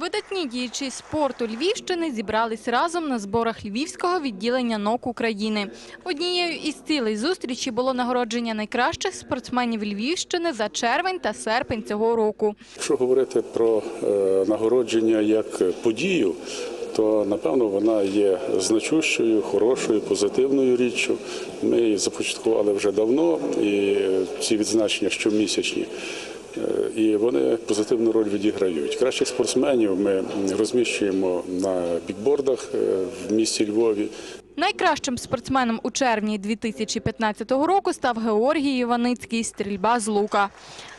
Видатні діячі спорту Львівщини зібрались разом на зборах Львівського відділення НОК України. Однією із цілей зустрічі було нагородження найкращих спортсменів Львівщини за червень та серпень цього року. Якщо говорити про е, нагородження як подію, то напевно вона є значущою, хорошою, позитивною річчю. Ми її започаткували вже давно, і ці відзначення щомісячні. І вони позитивну роль відіграють. Кращих спортсменів ми розміщуємо на бікбордах е, в місті Львові. Найкращим спортсменом у червні 2015 року став Георгій Іваницький стрільба з лука.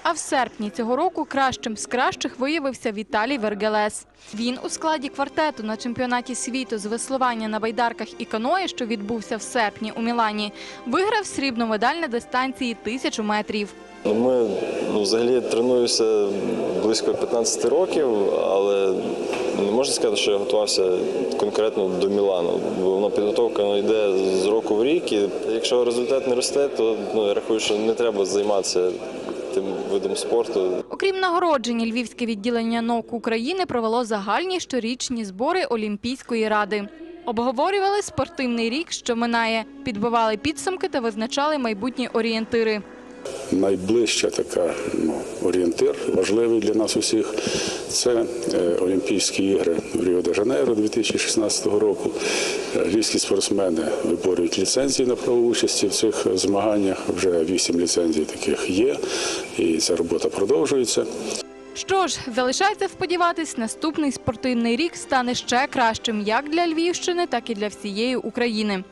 А в серпні цього року кращим з кращих виявився Віталій Вергелес. Він у складі квартету на чемпіонаті світу з веслування на байдарках і каної, що відбувся в серпні у Мілані, виграв срібну медаль на дистанції тисячу метрів. Ми ну, взагалі тренуюся близько 15 років, але не можна сказати, що я готувався конкретно до Мілану, бо вона підготовка вона йде з року в рік. І якщо результат не росте, то ну, я рахую, що не треба займатися тим видом спорту. Окрім нагороджень, Львівське відділення НОК України провело загальні щорічні збори Олімпійської ради. Обговорювали спортивний рік, що минає, підбивали підсумки та визначали майбутні орієнтири. Найближча така ну, орієнтир, важливий для нас усіх. Це е, Олімпійські ігри в Ріо-де-Жанейро 2016 року. Е, Львівські спортсмени виборюють ліцензії на право участі в цих змаганнях. Вже вісім ліцензій таких є, і ця робота продовжується. Що ж, залишається сподіватись, наступний спортивний рік стане ще кращим як для Львівщини, так і для всієї України.